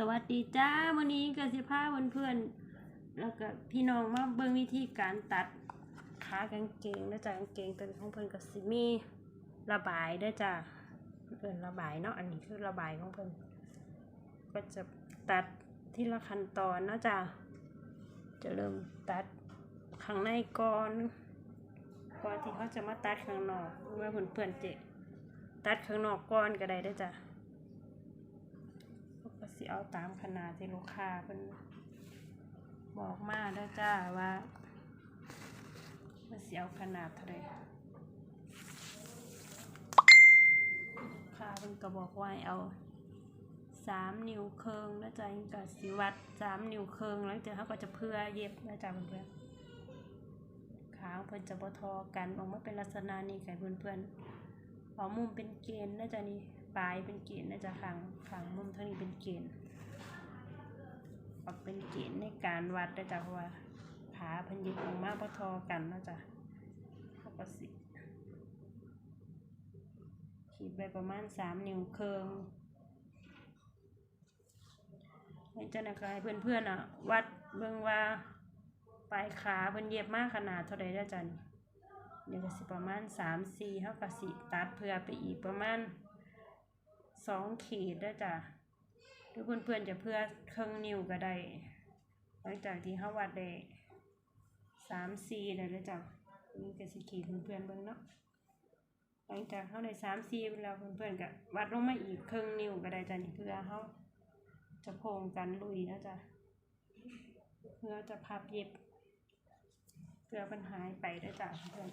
สวัสดีจ้าวันนี้กสิภาเพื่อนๆแล้วก็พี่น้องมาเบิ่งวิธีการตัดขากางเกงนะจ๊ะกางเกงตัวของเพิ่อนก็สิมีระบายได้จ้ะเอิ้นระบายเนาะอันนี้คือระบายของเพิ่อนก็จะตัดทีละขั้นตอนเนาะจ้ะจะเริ่มตัดข้างในก่อนก่อนที่เขาจะมาตัดข้างนอกเมื่อเพื่อนๆจะตัดข้างนอกก่อนก็ได้เด้จ้ะ ก็สิเอาตามขนาดที่ลูกค้าเพิ่นบอกมาเด้อจ้าว่าว่าสิเอาขนาดเท่าใดลูกค้าเพิ่นก็บอกว่าเอาสามนิ้วเคิงนะจ๊ะก็สิวัดสามนิ้วเคิงแล้วจากเขาก็จะเพื่อเย็บนะจ๊ะเพื่อนๆขางเพิ่อนจะบทอกันออกมาเป็นลักษณะนี้ไก่เพื่อนๆเอามุมเป็นเกณฑ์นะจ๊ะนี่ ปลายเป็นเกณฑ์นะจ๊ะขังขังมุมเท่านี้เป็นเกณฑ์ออกเป็นเกณฑ์ในการวัดนะจ๊ะเพราะว่าขาพันยิบออกมาพอทอกันนะจ๊ะเขาก็สิขีดไปประมาณสามนิ้วเคิงให้เจ้าหน้าที่เพื่อนๆอะ วัดเบิ่งว่าปลายขาเพิ่นเย็บมากขนาดเท่าใดนะจ๊ะนี่เดี๋ยวก็สิประมาณสามสี่เท่ากับสิตัดเพื่อไปอีกประมาณ สองขีดได้จ้ะหรือเพื่อนๆจะเพื่อเครื่องนิ้วก็ได้ หลังจากที่เขาวัดได้สามสี่เลยนะจ๊ะนี่ก็สิขีดเพื่อนๆเบิ่งเนาะหลังจากเขาได้สามสี่แล้วเพื่อนๆก็วัดลงมาอีกเครื่องนิ้วก็ได้จ้ะนี่เพื่อเขาจะโพงกันลุยนะจ๊ะเพื่อจะพับเย็บเพื่อปัญหาไปได้จ้ะเพื่อน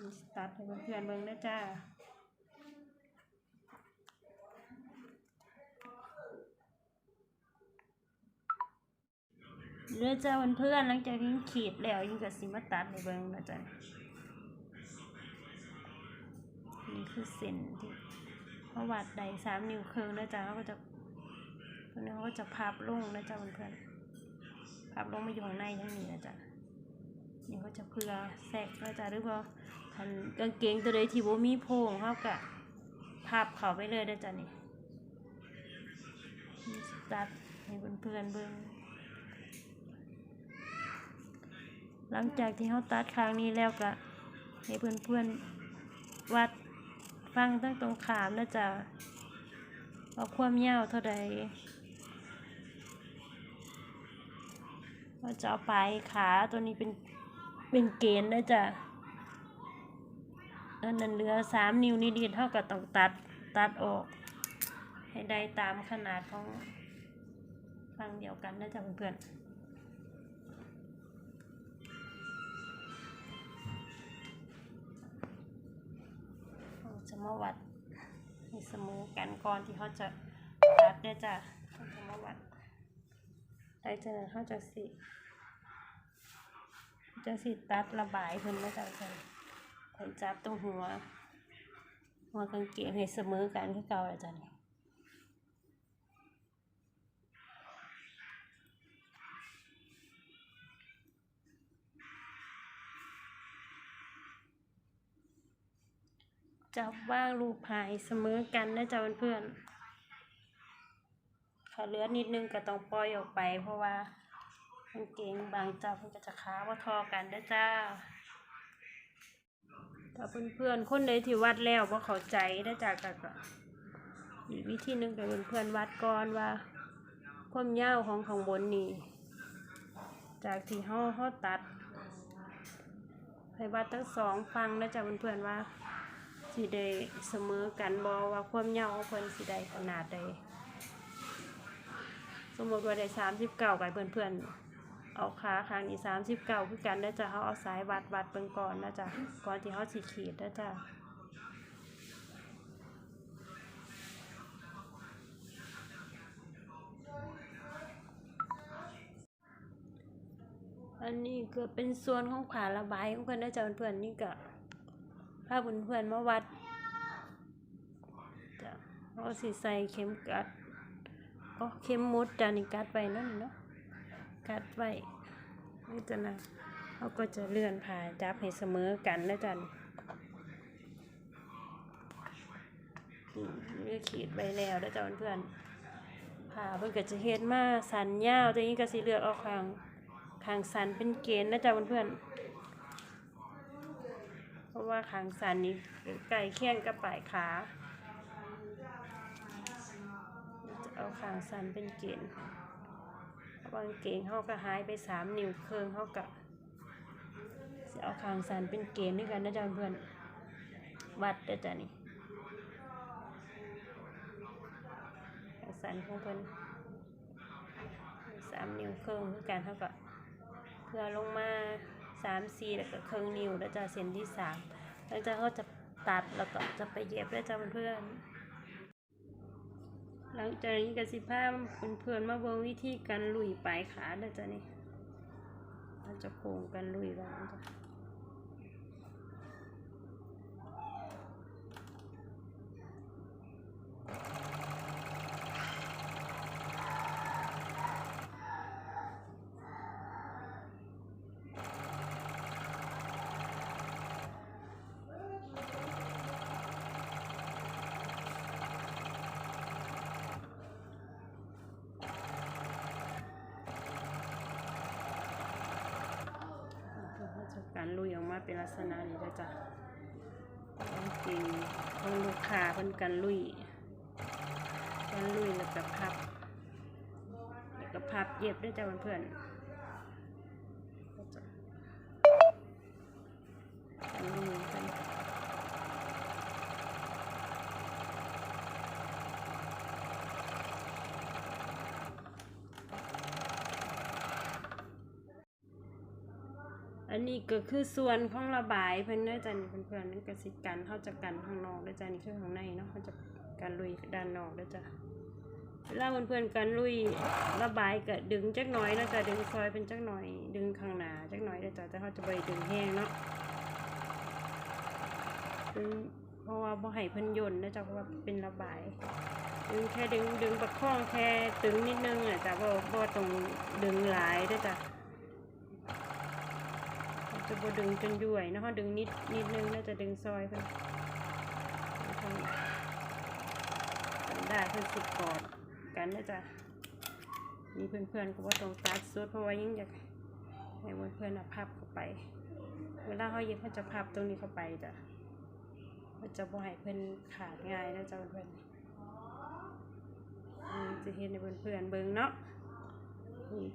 มีสตัดให้เพื่อนๆเบิ่งนะจ้า เรือจ้าเพื่อนๆหลังจากที่ขีดแล้วยิงกับสิมาตัดในเบิ้งนะจ๊ะนี่คือเส้นที่เขาวัดใดสามนิ้วครึ่งนะจ๊ะเขาก็จะเพื่อนเขาก็จะพับลงนะจ๊ะเพื่อนๆพับลงมาอยู่ข้างในทั้งนี้นะจ๊ะนี่เขาจะเพื่อแทรกนะจ๊ะหรือว่าทันกางเกงตัวใดที่บ่มีโพงเขากะพับเขาไปเลยนะจ๊ะนี่นี่สิตัดให้เพื่อนๆเบิ้ง หลังจากที่เขาตัดครั้งนี้แล้วก็ให้เพื่อนๆวัดฟังตั้งตรงขามนะจ๊ะเอาความยาวเท่าใดว่าจะเอาปลายขาตัวนี้เป็นเป็นเกณฑ์นะจ๊ะอันนั้นเหลือสามนิ้วนิดๆเท่ากับต้องตัดตัดออก ให้ได้ตามขนาดของฟังเดียวกันนะจ๊ะเพื่อนๆ มาวัดให้เสมอกันก่อนที่เขาจะตัดเนี่ยจ้ะเขาจะมาวัดได้เจอเขาจะสิจะสิตัดระบายเพิ่นนะจ๊ะเพิ่นเพิ่นจับตรงหัวหัวกางเกงให้เสมอกันที่เก่าอาจารย์ จับว่างรูปหายเสมอกันนะจ๊ะเพื่อนๆถ้าเหลือนิดนึงก็ต้องปล่อยออกไป เพราะว่ากางเก่งบางจับมันก็จะขาว่าทอกันนะจ้าถ้าเพื่อนๆคนใดที่วัดแล้วว่าเข้าใจนะจ๊ะก็ก็อีกวิธีหนึงแต่เพื่อนๆวัดก่อนว่า ความยาวของข้างบนนี่จากที่ห่อห่อตัดให้วัดทั้งสองฟังนะจ๊ะเพื่อนๆว่า สิได้เสมอกันบอว่าความยาวของเพิ่นสิได้ขนาดใดสมมติว่าได้สามสิบเก้าไปเพื่อนๆเอาขาข้างนี้สามสิบเก้าคือกันนะจ๊ะเขาเอาสายวัดวัดเบิ่งก่อนนะจ๊ะก่อนที่เขาสิขีดนะจ๊ะอันนี้ก็เป็นส่วนของขวาระบายของเพื่อนนะจ๊ะเพื่อนนี่ก็ ถ้าเพื่อนๆมาวัดจะเราสิใส่เข็มกัดก็เข็มมุดจานี่กัดไว้นั่นเนาะกัดไว้นี่จะนะเขาก็จะเลื่อนผ่าจับให้เสมอกันนะจันนี่ขีดไว้แล้วแล้วจ้ะเพื่อนๆผ่าเพิ่อนก็จะเฮ็ดมาสันยาวแต่นี้ก็สิเลือกเอาข้างข้างสันเป็นเกณฑ์นะจ๊ะเพื่อนๆ เพราะว่าขางสันนี่ใกล้เคียงกับปลายขาจะเอาขางสันเป็นเกณฑ์วางเกณฑ์เฮาก็หายไปสามนิ้วเครึ่งเฮาก็สิเอาขางสันเป็นเกณฑ์ด้วยกันนะจ๊ะเพื่อนวัดเด้อจ้ะนี่สันของเพิ่อนสามนิ้วเครึ่งคือกันเท่ากับเพื่อลงมา สามสี่แล้วก็ครึ่งนิ้วแล้วจะเส้นที่สามหลังจากเขาจะตัดแล้วก็จะไปเย็บแล้วจะเพื่อนหลังจากนี้ก็สิพาเพื่อนๆมาเบิ่งวิธีการลุยปลายขาแล้วจ้ะนี่เราจะโค้งกันลุยบ้วจ้ะ เขาจะการลุยออกมาเป็น ลักษณะนี้แล้จ้ะจริงๆของลูกค้าเพิ่นกันลุยกันลุยแล้วก็พับแล้วก็พับเย็บด้วยจ้ะเพื่อนๆกันลุยกัน อันนี้ก็คือส่วนของระบายเพิ่นเด้อจ้ะนี่เพื่อนๆนั่นก็สิกันเขาจะกันข้างนอกเด้อจ้ะนี่คือข้างในเนาะเขาจะกันลุยด้านนอกเด้อจ้ะเวลาเพื่อนๆกันลุยระบายก็ดึงจักหน่อยนะจ๊ะดึงซอยเป็นจักหน่อย ดึงข้างหน้าจักหน่อยนะจ๊ะแต่เขาจะไปดึงแห้งเนาะดึงเพราะว่าบ่ให้เพิ่นย่นนะจ๊ะเพราะว่าเป็นระบายดึงแค่ดึงดึงประคองแค่ตึงนิดนึงอะจ้ะบ่บ่ต้องดึงหลายเด้อจ้ะ จะบดึงจนยุ่ยนะเราดึงนิดนิดนึงแล้วจะดึงซอยเพิ่นได้เพิ่นสิกอดกันนะจ๊ะมีเพื่อนๆก็ว่าตรงตัดสุดเพราะว่ายิ่งอยากให้เพื่อนๆพับเข้าไป เวลาเขาเย็บเขาจะพับตรงนี้เข้าไปจ้ะมันจะบ่ให้เพื่อนขาดง่ายนะจ๊ะเพื่อนๆจะเห็นในเพื่อนๆเบิ่งเนาะ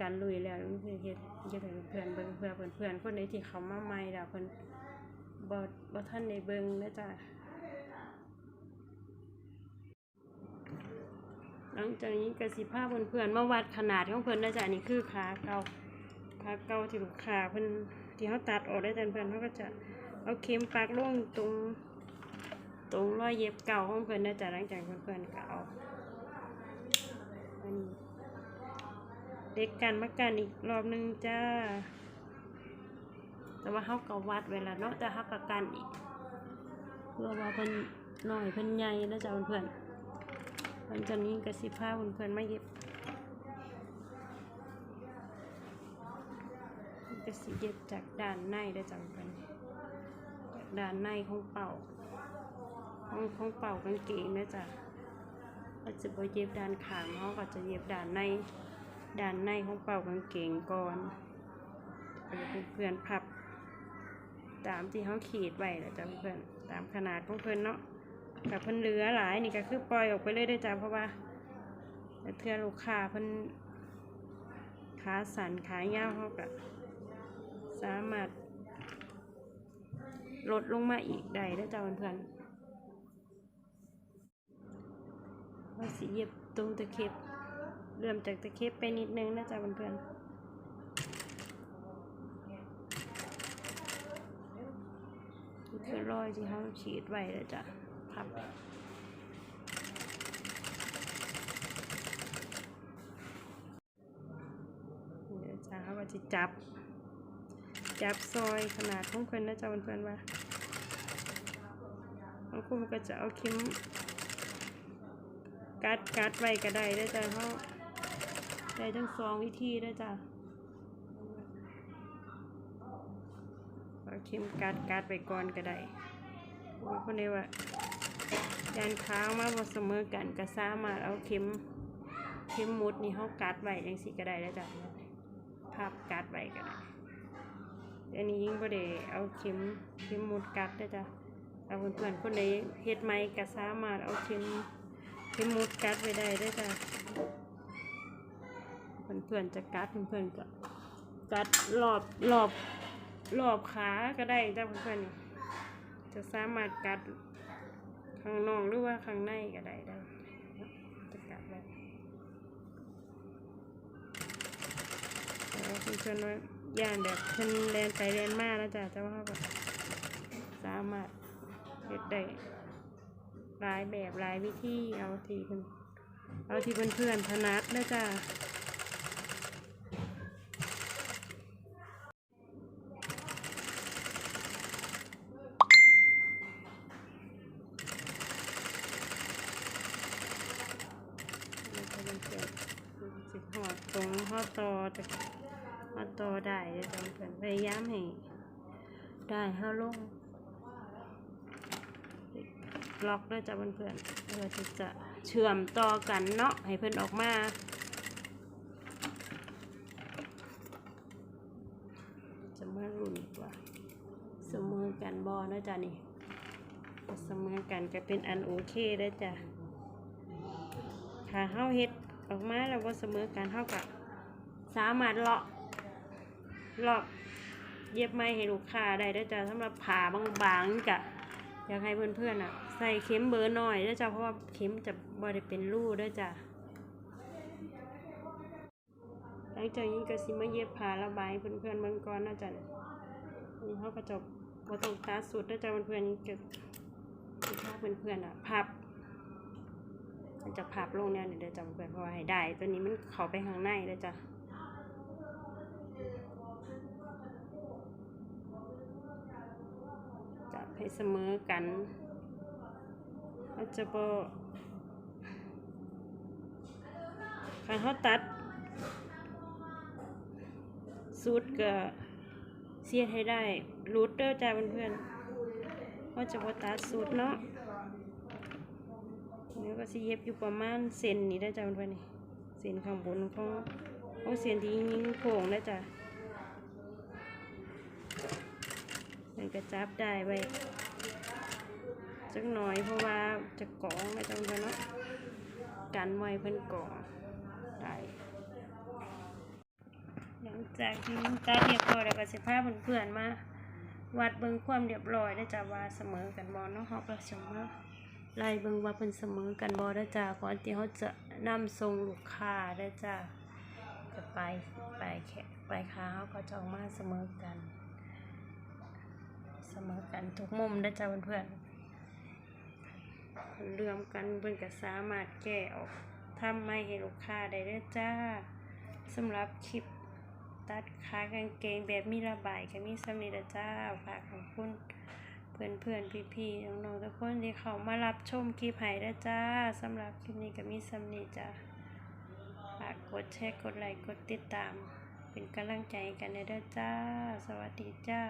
การลุยแล้วมันจะเห็นจะให้เพื่อนเบิ่งเพื่อเพื่อนคนไหนที่เขามาใหม่แล้วเพื่อนบ่บ่ท่านในเบิ่งนะจ๊ะหลังจากนี้กสิภาพเพื่อนๆมาวัดขนาดของเพื่อนนะจ๊ะอันนี่คือขาเก่าขาเก่าที่ลูกขาเพื่อนที่เขาตัดออกได้แต่เพื่อนเขาก็จะเอาเข็มปักลงตรง ตรงรอยเย็บเก่าของเพื่อนนะจ๊ะหลังจากเพื่อนๆก็เอา เด็กกันมากันอีกรอบหนึงจ้า แต่ว่าเขาก็วัดเวลาเนาะแต่เขาก็กันอีก เพื่อว่าเพิ่นหน่อยเพิ่นใหญ่นะจ๊ะเพื่อนๆหลังจากนี้กสิผ้าเพื่อนๆมาเย็บกสิเย็บจากด้านในได้จังกันจากด้านในของเป่าของของเป่ากางเกงนะจ๊ะเราจะไปเย็บด้านขางเขาก็จะเย็บด้านใน ด้านในของเป่ากางเกงก่อนเพื่อนพับ ตามที่เขาขีดไว้แหละจ้ะเพื่อนตามขนาดของเพื่อนเนาะกับเพิ่อนเหลือหลายนี่ก็คือปล่อยออกไปเลยได้จ้ะเพราะว่าเทือลูกค้าเพิ่อนขาสั่นขายาวเขาก็สามารถลดลงมาอีกได้ได้จ้ะเพื่อนๆว่าสิเย็บตรงตะเข็บ เริ่มจากตะเข็บไปนิดนึงนะจ๊ะเพื่อนๆคือรอยที่เขาฉีดไว้เลยจ้ะพับเดี๋ยวจ้าว่าจะจับ จับซอยขนาดของเพื่อนนะจ๊ะเพื่อนๆว่าบางคนก็จะเอาเข็มกัดกัดไว้ก็ได้ได้จ้ะเขา ได้ทั้งสองวิธีได้จ้ะเอาเข็มกัดกัดไปก่อนก็ได้คนเรียกว่ายานค้างมาบ่เสมอกันก็สามารถเอาเข็มเข็มมุดนี่เขากัดไว้จังซี่ก็ได้แล้วจ้ะพับกัดไว้ก็ได้อันนี้ยิ่งบ่ได้เอาเข็มเข็มมุดกัดเด้จ้ะเอาเพื่อนๆคนใดเฮ็ดไหมก็สามารถเอาเข็มเข็มมุดกัดไว้ได้ด้อจ้ะ เพื่อนๆจะกัดเพื่อนๆก็กัดรอบรอบรอบขาก็ได้จ้ะเพื่อนๆจะสามารถกัดข้างนอกหรือว่าข้างในก็ได้ได้จะกัดแล้วคุณชวนว่าย่านแบบเพิ่นแลนไปแลนมาแล้วจ้ะแต่ว่าแบบสามารถเฮ็ดได้หลายแบบหลายวิธีเอาทีเพิ่อนเอาที่เพื่อนเพื่อนๆถนัดนะจ้ะแล้วก็เพื่อนเพื่อนๆสิหอด ตรงหอดต่อจะมาต่อได้เลยวจำเพิ่นพยายามให้ได้เฮาลงล็อกด้วยจ้ะเพื่อนๆเพื่อที่จะเชื่อมต่อกันเนาะให้เพิ่อนออกมาจะมารุ่นว่าเสมอกันบอนะจ๊ะนี่เสมอกันก็เป็นอันโอเคได้จ้ะถ้าเฮาเฮ็ดออกมาแล้วว่าเสมอกันเฮาก็ สามารถเลาะรอบเย็บไม้ให้ลูกค้าได้ด้อจ้ะสำหรับผ่าบางๆกะอยากให้เพื่อนๆอะ ใส่เข็มเบอร์หน่อยด้อจ้ะเพราะว่าเข็มจะบ่ได้เป็นรูด้อจ้ะหลังจากนี้ก็สิมาเย็บผ่าระบายเพื่อนๆเบิ่งก่อนนะจ๊ะนี่เขาก็จบบ่ต้องตัดสุดด้จ้ะเพื่อนๆนี่ก็สิพาเพื่อนๆอะพับมันจะพับลงเนี่ยเดี๋ยวจะเพื่อนเพราะว่าให้ได้ ตัวนี้มันเข้าไปข้างในเด้จ้ะ ให้เสมอกันเราจะบอกาเขาตัดสูตรก็เสียให้ได้รูดเด้อจ้าเพื่อนๆเขาจะบอตัดสูตรเนาะเดี๋ยวก็สิเย็บอยู่ประมาณเซนนี้ได้จ้าเพื่อนๆนี่เซนข้างบนของของเซนที่ยิงโผงได้จ้ะมันก็จับได้ไว้ จักหน่อยเพราะว่าจะกองไม่ต้องกันเนาะกันไว้เพิ่นกองได้หลังจากที่ตัดเรียบร้อยแล้วก็สิพาเพื่อนๆมาวัดเบิ่งความเรียบร้อยได้จ้ะว่าเสมอกันบ่เนาะเฮาก็สิมาไล่เบิ่งว่าเพิ่นเสมอกันบ่ได้จ้ะก่อนที่เฮาจะนำส่งลูกค้าได้จ้ะจะไปไปแค่ไปค้าเฮาก็จะออกมาเสมอกัน เสมอกันทุกมุมนะจ๊ะเพื่อนๆ รื่อมกันเพื่นก็สามารถแก้ออกทำไม่ให้ลูกค้าได้เด้อจ้าสำหรับคลิปตัดขากางเกงแบบมีระบายก็มีสำนีเด้อจ้าฝากของคุณเพื่อนเพื่อนพี่พี่ๆน้องๆทุกคนที่เขามารับชมคลิปให้เด้อจ้าสำหรับคลิปนี้ก็มีสำนีจ้าฝากกดแชร์กดไลค์กดติดตาม เป็นกำลังใจกันเด้อจ้า สวัสดีจ้า